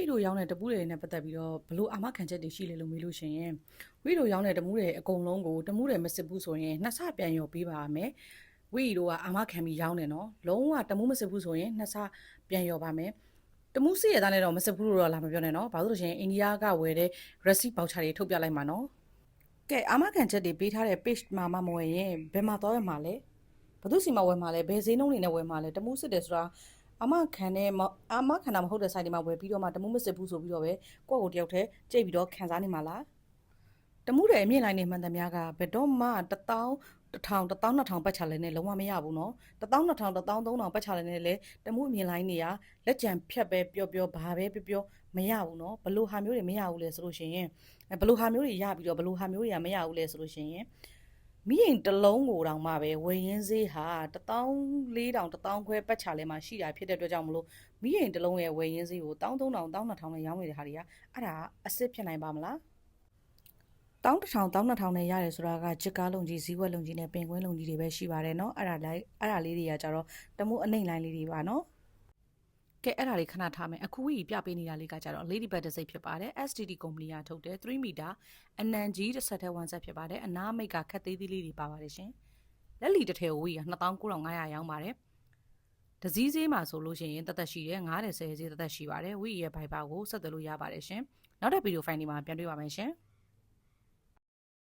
ီတို့ရောင်းတဲ့တပူးတွေနဲ့ပတ်သက်ပြီးတော့ဘလို့အာမခံချက်တွေရှိလေလို့မေးလို့ရှိရင်ဝီတို့ရောင်းတဲ့တမူးတွေအကုန်လုံးကိုတမူးတွေမစစ်ဘူးဆိုရင်နှစ်ဆပြန်ရော်ပေးပါမယ်ဝီတို့ကအာမခံပြီးရောင်းတယ်နော်လုံးဝတမူးမစစ်ဘူးဆိုရင်နှစ်ဆပြန်ရော်ပါမယ်တမူးစီရသားနဲ့တော့မစစ်ဘူးလို့တော့လာမပြောနဲ့နော်ဘာလို့လဲဆိုရင်အိန္ဒိယကဝယ်တဲ့ receipt voucher တွေထုတ်ပြလိုက်မှာနော်ကဲအာမခံချက်တွေပေးထားတဲ့ page မှာမမဝယ်ရင်ဘယ်မှာသွားရမှာလဲဘသူစီမှာဝယ်မှာလဲဘယ်ဈေးနှုန်းတွေနဲ့ဝယ်မှာလဲတမူးစစ်တယ်ဆိုတာ အမခံတဲ့မအမခံတာမဟုတ်တဲ့ site တွေမှာဝယ်ပြီးတော့မှတမှုမစစ်ဘူးဆိုပြီးတော့ပဲကိုယ့်ကိုယ်တယောက်တည်းကြိတ်ပြီးတော့ခံစားနေမှာလားတမှုတယ်အမြင့်လိုင်းနေမှန်သမျှကဘယ်တော့မှ1000 1000 1000ပတ်ချလဲနဲ့လုံးဝမရဘူးနော်1000 2000 1000 3000ပတ်ချလဲနဲ့လေတမှုအမြင့်လိုင်းနေရလက်ကြံဖြတ်ပဲပျော့ပျော့ဘာပဲပြောပြောမရဘူးနော်ဘလို့ဟာမျိုးတွေမရဘူးလဲဆိုလို့ရှိရင်ဘလို့ဟာမျိုးတွေရပြီးတော့ဘလို့ဟာမျိုးတွေကမရဘူးလဲဆိုလို့ရှိရင် မိရင်တစ်လုံးကိုတောင်မှပဲဝယ်ရင်းဈေးဟာ14000 1000ခွဲပတ်ချလဲမှာရှိတာဖြစ်တဲ့အတွက်ကြောင့်မလို့မိရင်တစ်လုံးရဲ့ဝယ်ရင်းဈေးကို13000 12000နဲ့ရောင်းနေတဲ့ဟာတွေကအဲ့ဒါအစ်စ်ဖြစ်နိုင်ပါမလား1000 1200နဲ့ရတယ်ဆိုတာကဂျစ်ကားလုံကြီးဇီးဝက်လုံကြီးနဲ့ပင်ကွင်းလုံကြီးတွေပဲရှိပါတယ်เนาะအဲ့ဒါလိုက်အဲ့ဒါလေးတွေကကြတော့တမိုးအနှိမ့်လိုင်းလေးတွေပါเนาะ ကဲအဲ့ဒါလေးခဏထားမယ်အခုဝီပြပေးနေတာလေးကကြတော့ Ladybird တစ်စိတ်ဖြစ်ပါတယ် STD ကုမ္ပဏီကထုတ်တယ်3မီတာအနံကြီးတစ်ဆက်ထဲ1ဆက်ဖြစ်ပါတယ်အနားမိတ်ကခက်သေးသေးလေးတွေပါပါတယ်ရှင်လက်လီတစ်ထည်ကိုဝီက2900ရောင်းပါတယ်ဒဇီးဈေးမှာဆိုလို့ရှိရင်တသက်ရှိတယ်90 10ဈေးတသက်ရှိပါတယ်ဝီရဲ့ဘိုင်ဘာကိုဆက်သွယ်လို့ရပါတယ်ရှင်နောက်တဲ့ဗီဒီယိုဖိုင်ဒီမှာပြန်တွေ့ပါမယ်ရှင်